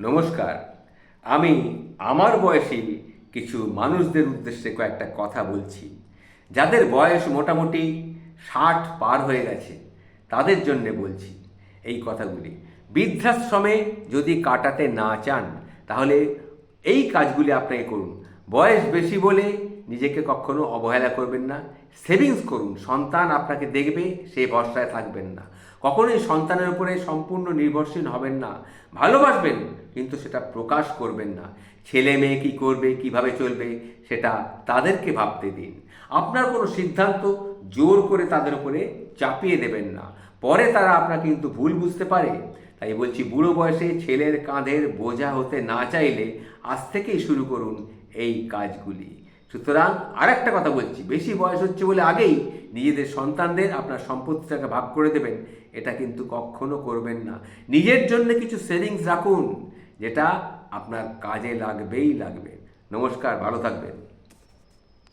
নমস্কার। আমি আমার বয়সে কিছু মানুষদের উদ্দেশ্যে কয়েকটা কথা বলছি। যাদের বয়স মোটামুটি ষাট পার হয়ে গেছে, তাদের জন্যে বলছি এই কথাগুলি। বৃদ্ধাশ্রমে যদি কাটাতে না চান, তাহলে এই কাজগুলি আপনাকে করুন। বয়স বেশি বলে নিজেকে কখনো অবহেলা করবেন না। সেভিংস করুন। সন্তান আপনাকে দেখবে সেই ভরসায় থাকবেন না। কখনোই সন্তানের উপরে সম্পূর্ণ নির্ভরশীল হবেন না। ভালোবাসবেন, কিন্তু সেটা প্রকাশ করবেন না। ছেলে মেয়ে কী করবে, কীভাবে চলবে, সেটা তাদেরকে ভাবতে দিন। আপনার কোনো সিদ্ধান্ত জোর করে তাদের উপরে চাপিয়ে দেবেন না। পরে তারা আপনার কিন্তু ভুল বুঝতে পারে। তাই বলছি বুড়ো বয়সে ছেলের কাঁধের বোঝা হতে না চাইলে আজ থেকেই শুরু করুন এই কাজগুলি। সুতরাং আর একটা কথা বলছি, বেশি বয়স হচ্ছে বলে আগেই নিজেদের সন্তানদের আপনার সম্পত্তিটাকে ভাগ করে দেবেন, এটা কিন্তু কখনো করবেন না। নিজের জন্য কিছু সেভিংস রাখুন, যেটা আপনার কাজে লাগবেই লাগবে। নমস্কার, ভালো থাকবেন।